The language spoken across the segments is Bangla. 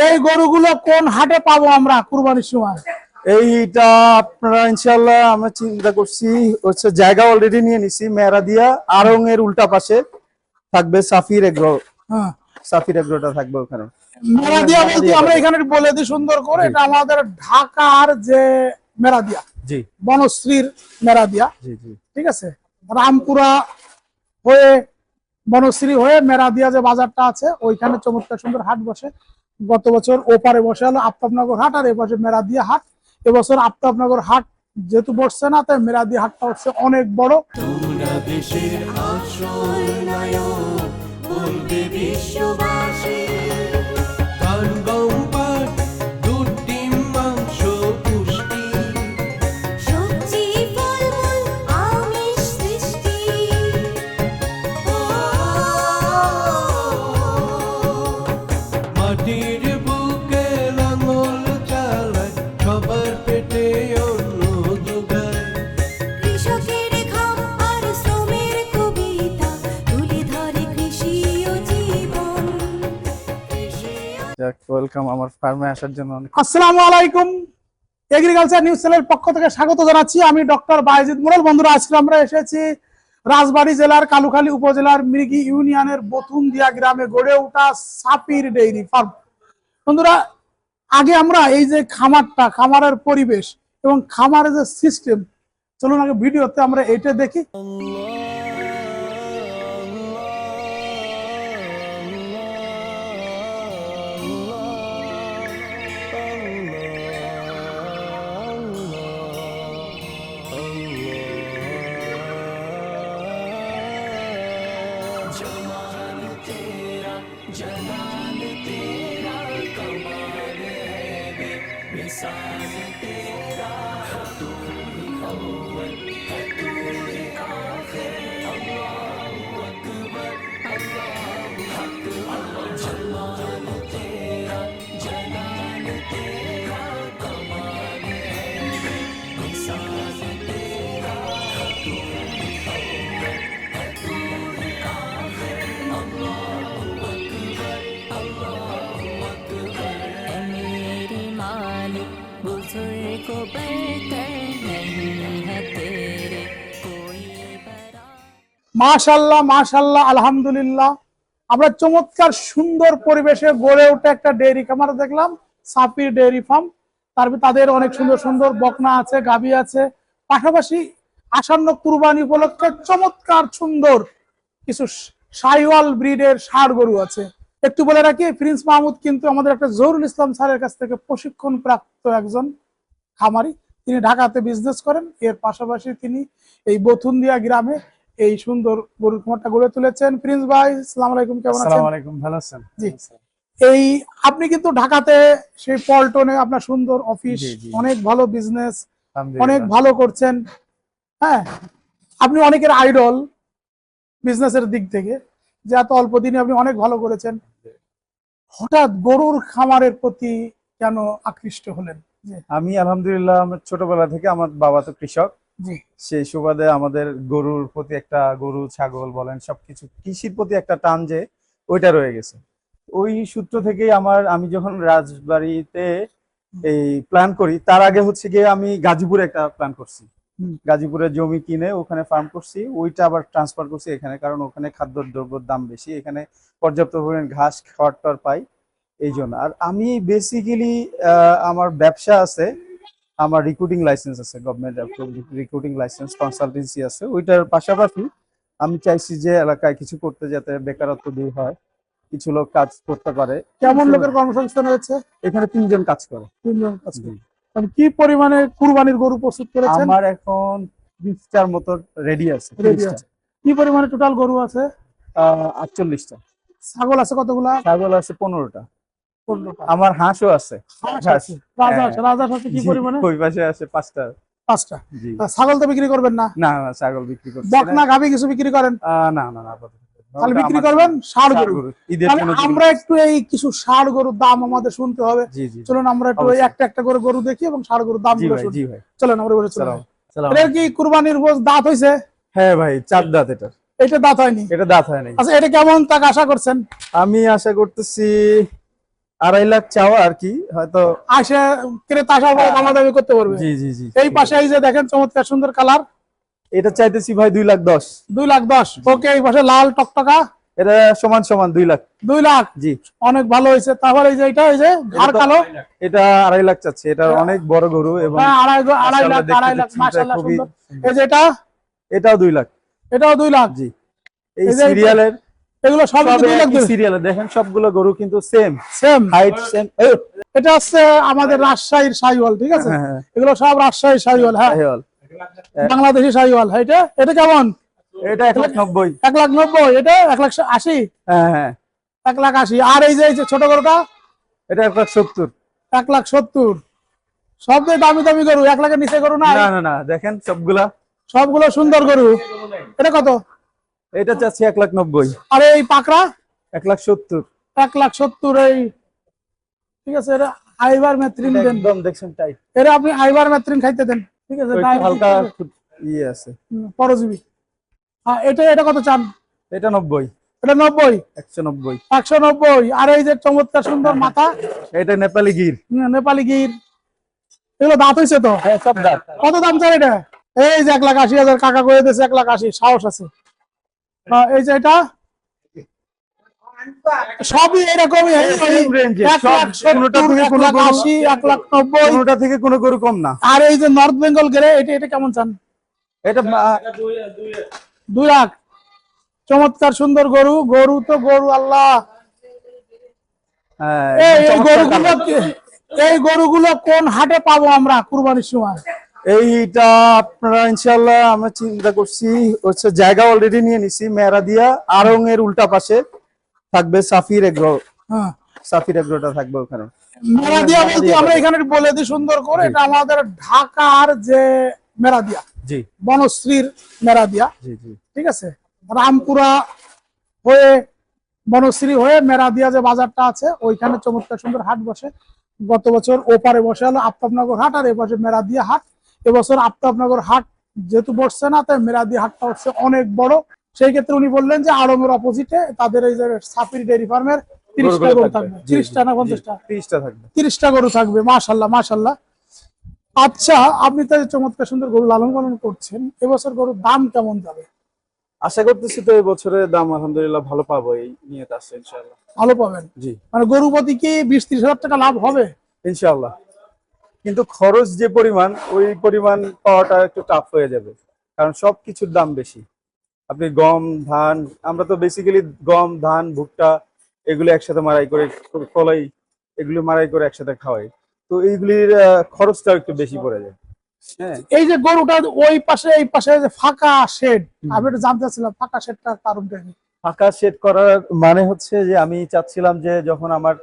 এই গরুগুলো কোন হাটে পাবো আমরা কুরবানির সময়? এইটা আপনারা ইনশাল্লাহ আমরা চিন্তা করছি হচ্ছে জায়গা অলরেডি নিয়ে নিছি মেরা দিয়া আরং এর উল্টা পাশে থাকবে সাফির এগ্রো হ্যাঁ। সাফির এগ্রোটা থাকবে ওখানে। মেরাদিয়া বলতে আমরা এখানে বলে দিই সুন্দর করে এটা আমাদের ঢাকার যে মেরাদিয়া জি। বনশ্রীর মেরাদিয়া জি জি। ঠিক আছে? রামপুরা হয়ে বনশ্রী হয়ে মেরাদিয়া যে বাজারটা আছে ওইখানে চমৎকার সুন্দর হাট বসে। গত বছর ওপারে বসে হলো আফতাবনগর হাট, আর এবছর মেরাদিয়া হাট। এবছর আফতাবনগর হাট যেহেতু বসছে না, তাই মেরাদি হাটটা হচ্ছে অনেক বড়। দেশের বিশ্ববাসী। ওয়েলকাম আমার ফার্মে আসার জন্য আসসালামু আলাইকুম। এগ্রিকালচার নিউজ চ্যানেলের পক্ষ থেকে স্বাগত জানাচ্ছি। আমি ডক্টর বাইজিদ মুরাল। বন্ধুরা আজকে আমরা এসেছি রাজবাড়ী জেলার কালুখালী উপজেলার মৃগী ইউনিয়নের বথুমদিয়া গ্রামে গড়ে ওঠা সাপির ডেইরি ফার্ম। বন্ধুরা আগে আমরা এই যে খামারটা খামারের পরিবেশ এবং খামারের যে সিস্টেম চলুন আগে ভিডিওতে আমরা এটা দেখি। like this. মাশাল্লাহ মাশাল্লাহ, আলহামদুলিল্লাহ। আমরা চমৎকার সুন্দর পরিবেশে গড়ে ওঠা একটা ডেয়ারি খামার দেখলাম সাপির ডেয়ারি ফার্ম। তার তাদের অনেক সুন্দর সুন্দর বকনা আছে গাবি আছে। পাশাপাশি আসন্ন কুরবানি উপলক্ষে চমৎকার সুন্দর কিছু সাইওয়াল ব্রিডের ষাড় গরু আছে। একটু বলে রাখি, প্রিন্স মাহমুদ কিন্তু আমাদের একটা জহুরুল ইসলাম স্যারের কাছ থেকে প্রশিক্ষণ প্রাপ্ত একজন। খামারি। তিনি ঢাকাতে বিজনেস করেন। এর পাশাপাশি তিনি এই বথুন্দিয়া গ্রামে এই সুন্দর গরুর খামারটা গড়ে তুলেছেন। প্রিন্স ভাই সালাম আলাইকুম কেমন আছেন? আলাইকুম ভালো আছেন? জি। এই আপনি কিন্তু ঢাকাতে সেই পল্টনে আপনার সুন্দর অফিস। অনেক ভালো বিজনেস অনেক ভালো করছেন। হ্যাঁ আপনি অনেকের আইডল বিজনেসের দিক থেকে যে এত অল্প দিনে আপনি অনেক ভালো করেছেন। হঠাৎ গরুর খামারের প্রতি কেন আকৃষ্ট হলেন? আমি আলহামদুলিল্লাহ আমার ছোটবেলা থেকে আমার বাবা তো কৃষক। সেই সুবাদে আমাদের গরুর প্রতি একটা গরু ছাগল বলেন সবকিছু কৃষির প্রতি একটা টান যে ওইটা রয়ে গেছে। ওই সূত্র থেকেই আমার আমি যখন রাজবাড়িতে এই প্ল্যান করি তার আগে হচ্ছে গিয়ে আমি গাজীপুরে একটা প্ল্যান করছি। গাজীপুরে জমি কিনে ওখানে ফার্ম করছি ওইটা আবার ট্রান্সফার করছি এখানে কারণ ওখানে খাদ্য দ্রব্যের দাম বেশি এখানে পর্যাপ্ত পরিমাণ ঘাস খাওয়ার টাওয়ার পাই। এই জন্য। আর আমি বেসিক্যালি আমার ব্যবসা আছে আমার রিক্রুটিং লাইসেন্স আছে গভর্নমেন্ট রিক্রুটিং লাইসেন্স কনসালটেন্সি আছে ওইটার পাশাপাশি আমি চাইছি যে এলাকায় কিছু করতে যাতে বেকারত্ব দূর হয় কিছু লোক কাজ করতে পারে। কেমন লোকের কর্মসংস্থান হয়েছে? এখানে তিনজন কাজ করে। তিনজন কাজ করে। কি পরিমাণে কুরবানির গরু প্রস্তুত করেছেন? আমার এখন বিশটার মতো রেডি আছে কি পরিমাণে টোটাল গরু আছে? আটচল্লিশটা। ছাগল আছে কতগুলা? ছাগল আছে পনেরোটা। আমার হাঁসও আছে। কি পরিমাণে? ওই পাশে পাঁচটা। পাঁচটা। ছাগল তো বিক্রি করবেন না? না না ছাগল বিক্রি করছি। বকনা গাভি কিছু বিক্রি করেন? না না না তাহলে বিক্রি করবেন? ষাড় গরু। আমরা একটু এই কিছু ষাড় গরুর দাম আমাদের শুনতে হবে। চলুন আমরা একটু ওই একটা একটা করে গরু দেখি এবং ষাড় গরুর দাম চলেন আমরা কি কুরবানির বোঝ দাঁত হয়েছে হ্যাঁ ভাই চার দাঁত এটা। এটা দাঁত হয়নি? এটা দাঁত হয় নাই আচ্ছা এটা কেমন তাকে আশা করছেন? আমি আশা করতেছি আড়াই লাখ চাওয়া আর কি হয়তো আসে ক্রেতা আসার পরে দামাদামি করতে পারবে। জি জি জি এই পাশে এই যে দেখেন চমৎকার সুন্দর কালার। এটা চাইতেছি ভাই দুই লাখ দশ। দুই লাখ দশ। ওকে এই পাশে লাল টকটকা। এটা সমান সমান দুই লাখ। দুই লাখ? জি। অনেক ভালো হয়েছে। তারপর এই যে এটা এই যে ঘাড় কালো। এটা আড়াই লাখ চাচ্ছে। এটা অনেক বড় গরু এবং হ্যাঁ, আড়াই আড়াই লাখ আড়াই লাখ খুবই সুন্দর। এই যে এটা? এটাও দুই লাখ। এটাও দুই লাখ। জি। এই সিরিয়ালের এগুলো সব সিরিয়ালে দেখেন সবগুলো গরু কিন্তু সেম সেম হাইট সেম এটা হচ্ছে আমাদের রাজশাহীর শাহিওয়াল ঠিক আছে? হ্যাঁ হ্যাঁ। এগুলো সব রাজশাহীর শাহিওয়াল হ্যাঁ। বাংলাদেশি শাহিওয়াল হ্যাঁ এটা? এটা কেমন? এটা এক লাখ নব্বই। এক লাখ নব্বই এটা? এক লাখ আশি? হ্যাঁ হ্যাঁ। এক লাখ আশি। আর এই যে এই যে ছোট গরুটা? এটা এক লাখ সত্তর। এক লাখ সত্তর। সব দামি দামি গরু এক লাখের নিচে গরু না না না দেখেন সবগুলা। সবগুলো সুন্দর গরু। এটা কত? এটা চাচ্ছি এক লাখ নব্বই। আর এই পাকড়া? এক লাখ সত্তর। এক লাখ সত্তর এই ঠিক আছে এটা আইবার মেত্রিন দেন। একদম দেখছেন তাই এটা আপনি আইবার মেত্রিন খাইতে দেন ঠিক আছে হালকা ইয়ে আছে। পরজীবী। হ্যাঁ এটা এটা কত চান? এটা নব্বই। এটা নব্বই? একশো নব্বই। একশো নব্বই। আর এই যে চমৎকার সুন্দর মাথা এটা নেপালি গির। নেপালি গির। এগুলো দাঁত হয়েছে তো? হ্যাঁ সব দাঁত। কত দাম চান এটা? এই যে এক লাখ আশি হাজার কাকা করে দিয়েছে এক লাখ আশি সাহস আছে। এই যে এটা? সবই এরকমই এই- এই range এর, এক লাখ কোনোটা সত্তর, থেকে এক কোনো লাখ গরু- আশি এক লাখ নব্বই। কোনোটা থেকে কোনো গরু কম না। আর এই যে নর্থ বেঙ্গল গেলে এটা এটা কেমন চান? এটা দুই লাখ। চমৎকার সুন্দর গরু। গরু তো গরু আল্লাহ। হ্যাঁ, এই গরুগুলো এই গরুগুলো কোন হাটে পাবো আমরা কুরবানির সময়? এইটা আপনারা ইনশাল্লাহ আমরা চিন্তা করছি হচ্ছে জায়গা অলরেডি নিয়ে নিছি মেরা দিয়া। আরং এর উল্টা পাশে থাকবে সাফির এগ্রো। হ্যাঁ সাফির এগ্রোটা থাকবে ওখানে। মেরাদিয়া বলতে আমরা এখানে বলে দিই সুন্দর করে এটা আমাদের ঢাকার যে মেরাদিয়া জি। বনশ্রীর মেরাদিয়া জি জি। ঠিক আছে? রামপুরা হয়ে বনশ্রী হয়ে মেরাদিয়া যে বাজারটা আছে ওইখানে চমৎকার সুন্দর হাট বসে। গত বছর ওপারে বসে হলো আফতাবনগর হাট আর এবছর মেরাদিয়া হাট। এবছর আফতাবনগর হাট যেহেতু বসছে না তাই মেরাদি হাটটা হচ্ছে অনেক বড়। সেই ক্ষেত্রে উনি বললেন যে আড়মের অপোজিটে তাদের এই যে সাপির ডেয়ারি ফার্মের তিরিশটা গরু থাকবে। তিরিশটা না পঞ্চাশটা? তিরিশটা থাকবে। তিরিশটা গরু থাকবে মাশাল্লাহ মাশাল্লাহ। আচ্ছা আপনি তো চমৎকার সুন্দর গরু লালন পালন করছেন। এবছর গরুর দাম কেমন যাবে? আশা করতেছি তো এই বছরের দাম আলহামদুলিল্লাহ ভালো পাবো এই নিয়ে আসছে ইনশাল্লাহ ভালো পাবেন? জি। মানে গরু প্রতি কি বিশ ত্রিশ হাজার টাকা লাভ হবে? ইনশাল্লাহ কিন্তু খরচ যে পরিমাণ ওই পরিমাণ পাওয়াটা একটু টাফ হয়ে যাবে। কারণ সব কিছুর দাম বেশি। আপনি গম ধান আমরা তো বেসিক্যালি গম ধান ভুট্টা এগুলো একসাথে মারাই করে কলাই এগুলো মারাই করে একসাথে খাওয়াই। তো এইগুলির খরচটাও একটু বেশি পড়ে যায়। হ্যাঁ। এই যে গরুটা ওই পাশে এই পাশে যে ফাঁকা শেড আমি একটু জানতে চাচ্ছিলাম ফাঁকা শেডটার কারণটা ফাঁকা সেট করার মানে হচ্ছে যে আমি চাচ্ছিলাম যে যখন আমার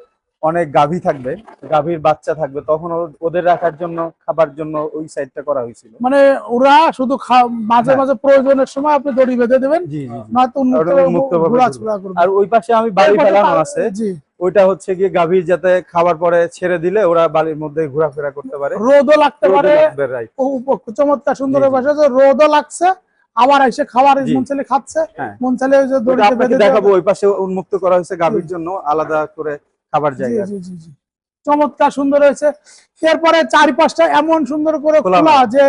অনেক গাভী থাকবে গাভীর বাচ্চা থাকবে তখন ওদের রাখার জন্য খাবার জন্য ওই সাইডটা করা হয়েছিল। মানে ওরা শুধু মাঝে হ্যাঁ। মাঝে প্রয়োজনের সময় আপনি দড়ি বেঁধে দেবেন আর ওই পাশে আমি বাড়ি ফেলানো আছে ওইটা হচ্ছে গিয়ে গাভীর যাতে খাবার পরে ছেড়ে দিলে ওরা বাড়ির মধ্যে ঘোরাফেরা করতে পারে। রোদও লাগতে পারে। চমৎকার সুন্দর যে রোদও লাগছে আবার এসে খাবার। মন ছেলে খাচ্ছে হ্যাঁ। মন ছেলে দেখাবো ওই পাশে উন্মুক্ত করা হয়েছে গাভীর জন্য আলাদা করে খাবার জায়গা। চমৎকার সুন্দর হয়েছে। এরপরে চারিপাশটা এমন সুন্দর করে খোলা যে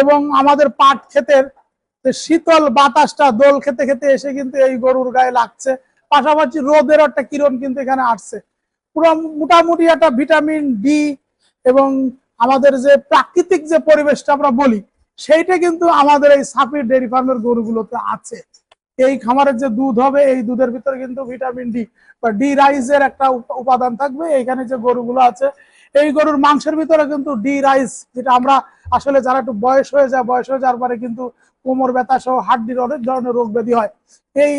এবং আমাদের পাট ক্ষেতের শীতল বাতাসটা দোল খেতে খেতে এসে কিন্তু এই গরুর গায়ে লাগছে। পাশাপাশি রোদের একটা কিরণ কিন্তু এখানে আসছে। পুরো মোটামুটি একটা ভিটামিন ডি এবং আমাদের যে প্রাকৃতিক যে পরিবেশটা আমরা বলি সেইটা কিন্তু আমাদের এই সাফির ডেয়ারি ফার্মের গরুগুলোতে আছে। এই খামারের যে দুধ হবে, এই দুধের ভিতরে কিন্তু ভিটামিন ডি বা ডি রাইসের একটা উপাদান থাকবে। এইখানে যে গরুগুলো আছে, এই গরুর মাংসের ভিতরে কিন্তু ডি রাইস, যেটা আমরা আসলে যারা একটু বয়স হয়ে যায়, বয়স হয়ে যাওয়ার পরে কিন্তু কোমর ব্যথা সহ হাড্ডির অনেক ধরনের রোগ ব্যাধি হয়। এই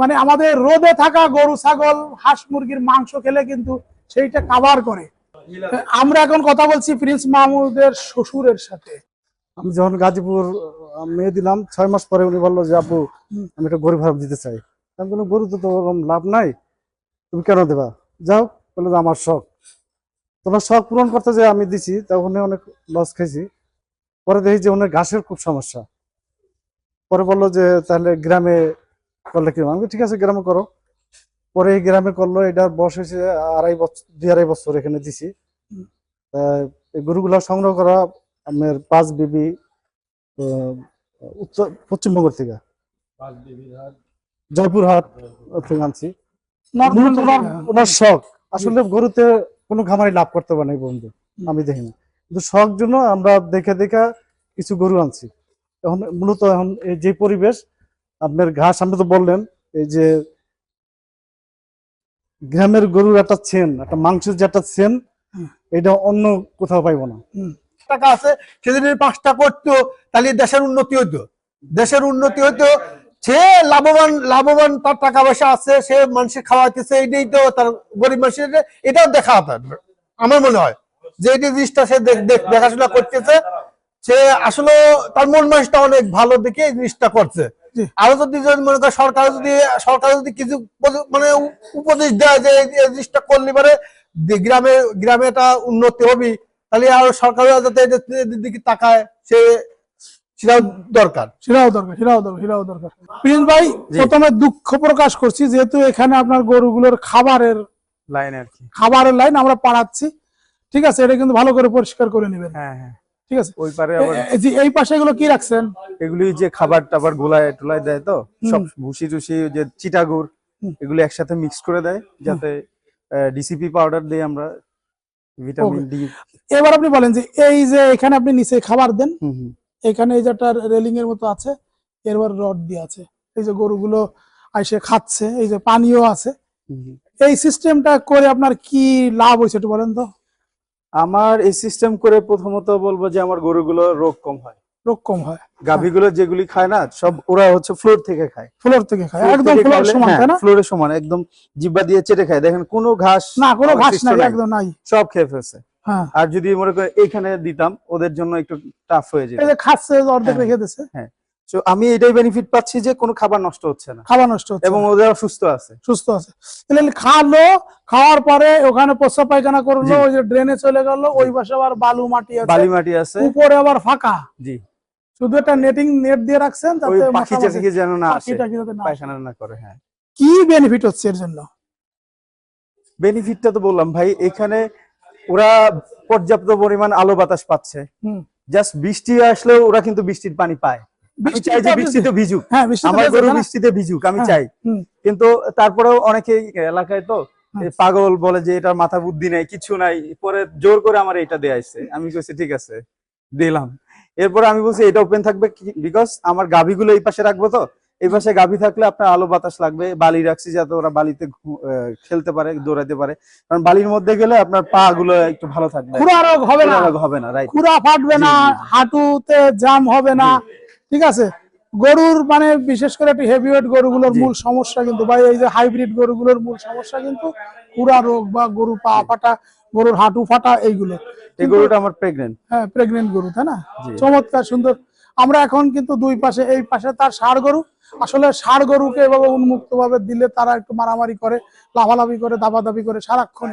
মানে আমাদের রোদে থাকা গরু, ছাগল, হাঁস মুরগির মাংস খেলে কিন্তু সেইটা কাভার করে। আমরা এখন কথা বলছি প্রিন্স মাহমুদের শ্বশুরের সাথে। আমি যখন গাজীপুর মেয়ে দিলাম ছয় মাস পরে উনি বলল যে আব্বু আমি একটা গরু ফার্ম দিতে চাই। আমি বললাম গরু তো ওরকম লাভ নাই তুমি কেন দেবা? যাও বলে যে আমার শখ। তোমার শখ পূরণ করতে যে আমি দিছি তখন অনেক লস খেয়েছি। পরে দেখি যে ওনার ঘাসের খুব সমস্যা। পরে বলল যে তাহলে গ্রামে করলে কি আমি ঠিক আছে গ্রামে করো। পরে এই গ্রামে করল এটার বয়স হয়েছে আড়াই বছর দুই আড়াই বছর এখানে দিছি। গরুগুলা সংগ্রহ করা আমার পাঁচ বিবি উত্তর পশ্চিমবঙ্গ থেকে। জয়পুরহাট থেকে আনছি। ওনার শখ। আসলে গরুতে কোনো খামারি লাভ করতে পারে নাই বন্ধু আমি দেখি না। কিন্তু শখ জন্য আমরা দেখে দেখে কিছু গরু আনছি। এখন মূলত এখন এই যে পরিবেশ আপনার ঘাস আপনি তো বললেন এই যে গ্রামের গরুর একটা চেন একটা মাংসের যে একটা চেন এটা অন্য কোথাও পাইবো না। টাকা আছে সে যদি পাঁচটা করতো তাহলে দেশের উন্নতি হইতো। দেশের উন্নতি হইতো সে লাভবান লাভবান তার টাকা পয়সা আছে সে মানুষের খাওয়াইতেছে এটাই তো তার গরিব মানুষের এটাও দেখা আমার মনে হয়। যে এই জিনিসটা সে দেখ- দেখ- দেখাশোনা করতেছে সে আসলে তার মন মানুষটা অনেক ভালো দেখে এই জিনিসটা করছে। আরও যদি যদি মনে করে সরকার যদি সরকার যদি কিছু মানে উপদেশ দেয় যে এই এই জিনিসটা করলে পারে গ্রামে গ্রামে এটা উন্নতি হবে তাহলে আর সরকারও যাতে দিকে তাকায় সে সেটাও দরকার। সেটাও দরকার সেটাও দরকার সেটাও দরকার। প্রিন্স ভাই প্রথমে দুঃখ প্রকাশ করছি যেহেতু এখানে আপনার গরুগুলোর খাবারের লাইন আর কি। খাবারের লাইন আমরা পাড়াচ্ছি। ঠিক আছে এটা কিন্তু ভালো করে পরিষ্কার করে নেবেন। হ্যাঁ হ্যাঁ। ঠিক আছে। ওই পারে আবার জি, এই পাশে এগুলো কি রাখছেন? এগুলি যে খাবার টাবার গোলায় টোলায় দেয় তো সব ভুসি টুসি যে চিটাগুড়। এগুলি একসাথে মিক্স করে দেয় যাতে ডিসিপি পাউডার দিয়ে আমরা ভিটামিন ডি। এবার আপনি বলেন যে এই যে এখানে আপনি নিচে খাবার দেন এখানে এই যে একটা রেলিং এর মতো আছে এরবার রড দিয়ে আছে। এই যে গরুগুলো আইসে খাচ্ছে এই যে পানিও আছে। এই সিস্টেমটা করে আপনার কি লাভ হয়েছে একটু বলেন তো? আমার এই সিস্টেম করে প্রথমত বলব যে আমার গরুগুলো রোগ কম হয়। রোগ কম হয়। গাভীগুলো যেগুলি খায় না সব ওরা হচ্ছে ফ্লোর থেকে খায়। ফ্লোর থেকে খায়। একদম ফ্লোর সমান হ্যাঁ, তাই না? ফ্লোরের সমান একদম জিব্বা দিয়ে চেটে খায়। দেখেন কোনো ঘাস না কোনো ঘাস নাই। একদম নাই। সব খেয়ে ফেলছে। হ্যাঁ। আর যদি মনে করে এখানে দিতাম ওদের জন্য একটু টাফ হয়ে যেত। খাচ্ছে অর্ধেক হ্যাঁ। রেখে দিচ্ছে তো আমি এটাই বেনিফিট পাচ্ছি যে কোনো খাবার নষ্ট হচ্ছে না। খাবার নষ্ট হচ্ছে এবং ওদের সুস্থ আছে। সুস্থ আছে। তাহলে খালো খাওয়ার পরে ওখানে প্রস্রাব পায়খানা করল ওই যে ড্রেনে চলে গেল ওই পাশে আবার বালু মাটি আছে। বালি মাটি আছে। উপরে আবার ফাঁকা। জি। শুধু একটা নেটিং নেট দিয়ে রাখছেন যাতে পাখি মাছি- যেন না আসে পায়খানা না করে হ্যাঁ। কি বেনিফিট হচ্ছে এর জন্য? বেনিফিটটা তো বললাম ভাই এখানে ওরা পর্যাপ্ত পরিমাণ আলো বাতাস পাচ্ছে। হুম। জাস্ট বৃষ্টি আসলেও ওরা কিন্তু বৃষ্টির পানি পায়। আমি চাই যে বৃষ্টিতে ভিজুক। হ্যাঁ আমার গরু বৃষ্টিতে ভিজুক আমি হ্যাঁ, চাই। কিন্তু তারপরেও অনেকে এলাকায় তো পাগল বলে যে এটার মাথা বুদ্ধি নাই কিছু নাই পরে জোর করে আমার এটা দেয়া আসছে আমি কইছি ঠিক আছে দিলাম। এরপর আমি বলছি এটা ওপেন থাকবে বিকজ আমার গাভীগুলো এই পাশে রাখব তো। এই পাশে গাভী থাকলে আপনার আলো বাতাস লাগবে বালি রাখছি যাতে ওরা বালিতে খেলতে পারে দৌড়াতে পারে। কারণ বালির মধ্যে গেলে আপনার পা গুলো একটু ভালো থাকবে। হবে না। হবে না রাইট খুরা ফাটবে না। হাঁটুতে জাম হবে না ঠিক আছে? গরুর মানে বিশেষ করে একটু হেভিওয়েট গরুগুলোর। মূল সমস্যা কিন্তু বা এই যে হাইব্রিড গরুগুলোর মূল সমস্যা কিন্তু খুরা রোগ বা গরু পা ফাটা গরুর হাঁটু ফাটা এইগুলো। এই গরুটা আমার প্রেগনেন্ট হ্যাঁ প্রেগনেন্ট গরু তাই না? চমৎকার সুন্দর। আমরা এখন কিন্তু দুই পাশে এই পাশে তার ষাড় গরু। আসলে ষাড় গরুকে এভাবে উন্মুক্ত ভাবে দিলে তারা একটু মারামারি করে লাভালাভি করে দাবাদাবি করে সারাক্ষণ।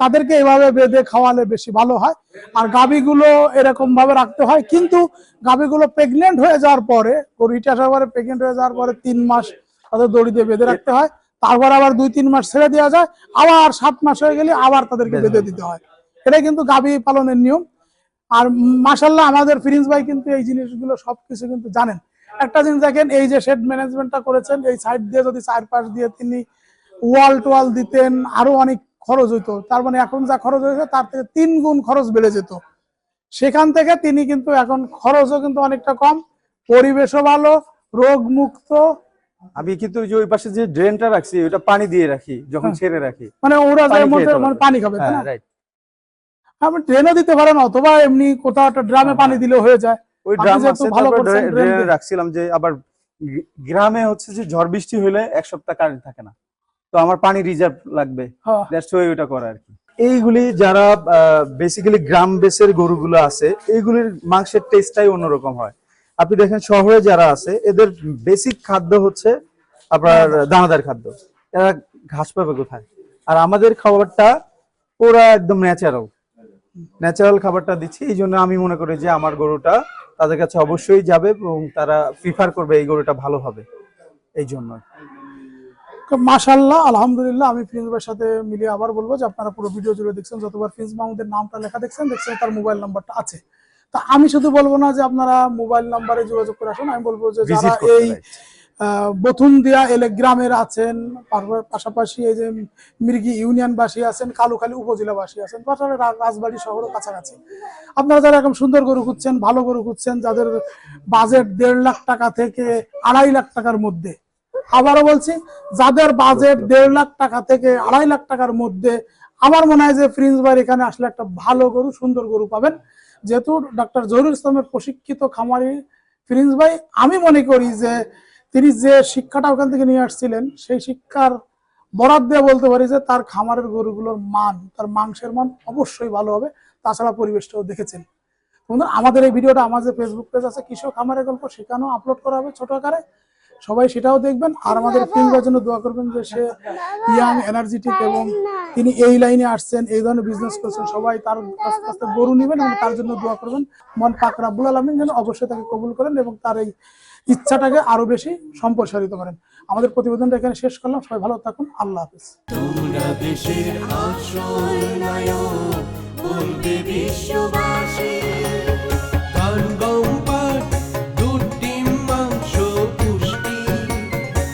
তাদেরকে এভাবে বেঁধে খাওয়ালে বেশি ভালো হয়। আর গাভীগুলো এরকম ভাবে রাখতে হয়। কিন্তু গাভীগুলো প্রেগনেন্ট হয়ে যাওয়ার পরে গরু ইটা প্রেগনেন্ট হয়ে যাওয়ার পরে তিন মাস তাদের দড়ি দিয়ে বেঁধে রাখতে হয়। তারপর আবার দুই তিন মাস ছেড়ে দেওয়া যায়। আবার সাত মাস হয়ে গেলে আবার তাদেরকে বেঁধে দিতে হয়। এটাই কিন্তু গাভী পালনের নিয়ম। আর মাসাল্লাহ আমাদের ফিরিন্স ভাই কিন্তু এই জিনিসগুলো সবকিছু কিন্তু জানেন। একটা জিনিস দেখেন এই যে শেড ম্যানেজমেন্টটা করেছেন এই সাইড দিয়ে যদি চারপাশ দিয়ে তিনি ওয়াল টোয়াল দিতেন আরও অনেক খরচ হইতো। তার মানে এখন যা খরচ হয়েছে তার থেকে তিন গুণ খরচ বেড়ে যেত। সেখান থেকে তিনি কিন্তু এখন খরচও কিন্তু অনেকটা কম পরিবেশও ভালো রোগ মুক্ত আমি কিন্তু যে ওই পাশে যে ড্রেনটা রাখছি ওটা পানি দিয়ে রাখি যখন হ্যাঁ। ছেড়ে রাখি। মানে ওরা যে পানি মধ্যে মানে পানি খাবে হ্যাঁ রাইট আপনি ট্রেনও দিতে পারেন অথবা এমনি কোথাও একটা ড্রামে পানি দিলে হয়ে যায়। ওই ড্রাম আছে ভালো ড্রেনে রাখছিলাম যে আবার গ্রামে হচ্ছে যে ঝড় বৃষ্টি হলে এক সপ্তাহ কারেন্ট থাকে না। তো আমার পানি রিজার্ভ লাগবে। হ্যাঁ। দ্যাটস ওটা করা আর কি। এইগুলি যারা বেসিক্যালি গ্রাম বেসের গরুগুলো আছে এইগুলির মাংসের টেস্টটাই অন্যরকম হয়। আপনি দেখেন শহরে যারা আছে এদের বেসিক খাদ্য হচ্ছে আপনার দানাদার। খাদ্য। এরা ঘাস পাবে কোথায়? আর আমাদের খাবারটা পুরা একদম ন্যাচারাল ন্যাচারাল খাবারটা দিচ্ছি এই জন্য আমি মনে করি যে আমার গরুটা তাদের কাছে অবশ্যই যাবে এবং তারা প্রিফার করবে এই গরুটা ভালো হবে। এই জন্য। মাশাল্লাহ আলহামদুলিল্লাহ। আমি প্রিন্স ভাইয়ের সাথে মিলিয়ে আবার বলব যে আপনারা পুরো ভিডিও জুড়ে দেখছেন যতবার প্রিন্স মাহমুদের নামটা লেখা দেখছেন দেখছেন তার মোবাইল নাম্বারটা আছে। তা আমি শুধু বলব না যে আপনারা মোবাইল নাম্বারে যোগাযোগ করে আসুন। আমি বলব যে যারা এই. বথুনদিয়া এলে গ্রামের আছেন পাশাপাশি এই যে মির্গি ইউনিয়নবাসী আছেন কালুখালী উপজেলাবাসী আছেন পাশাপাশি রাজবাড়ী শহরও কাছাকাছি। আপনারা যারা এরকম সুন্দর গরু খুঁজছেন ভালো গরু খুঁজছেন যাদের বাজেট দেড় লাখ টাকা থেকে আড়াই লাখ টাকার মধ্যে আবারও বলছি, যাদের বাজেট দেড় লাখ টাকা থেকে আড়াই লাখ টাকার মধ্যে, আমার মনে হয় যে প্রিন্স এখানে আসলে একটা ভালো গরু, সুন্দর গরু পাবেন। যেহেতু ডক্টর জহুরুল ইসলামের প্রশিক্ষিত খামারি প্রিন্স ভাই আমি মনে করি যে তিনি যে শিক্ষাটা ওখান থেকে নিয়ে আসছিলেন, সেই শিক্ষার বরাদ দিয়ে বলতে পারি যে তার খামারের গরুগুলোর মান, তার মাংসের মান অবশ্যই ভালো হবে। তাছাড়া পরিবেশটাও দেখেছেন। বন্ধুরা, আমাদের এই ভিডিওটা আমাদের ফেসবুক পেজ আছে, কৃষক খামারের গল্প, সেখানেও আপলোড করা হবে ছোট আকারে। সবাই সেটাও দেখবেন। আর আমাদের প্রিন্সের জন্য দোয়া করবেন যে সে ইয়াং এনার্জেটিক এবং তিনি এই লাইনে আসছেন এই ধরনের বিজনেস করছেন। সবাই তার আস্তে আস্তে গরু নেবেন এবং তার জন্য দোয়া করবেন। মন পাক রাব্বুল আলমিন যেন অবশ্যই তাকে কবুল করেন এবং তার এই ইচ্ছাটাকে আরও বেশি সম্প্রসারিত করেন। আমাদের প্রতিবেদনটা এখানে শেষ করলাম। সবাই ভালো থাকুন। আল্লাহ হাফিজ। তোমরা দেশের আসল নায়ক বলবে বিশ্ববাসী।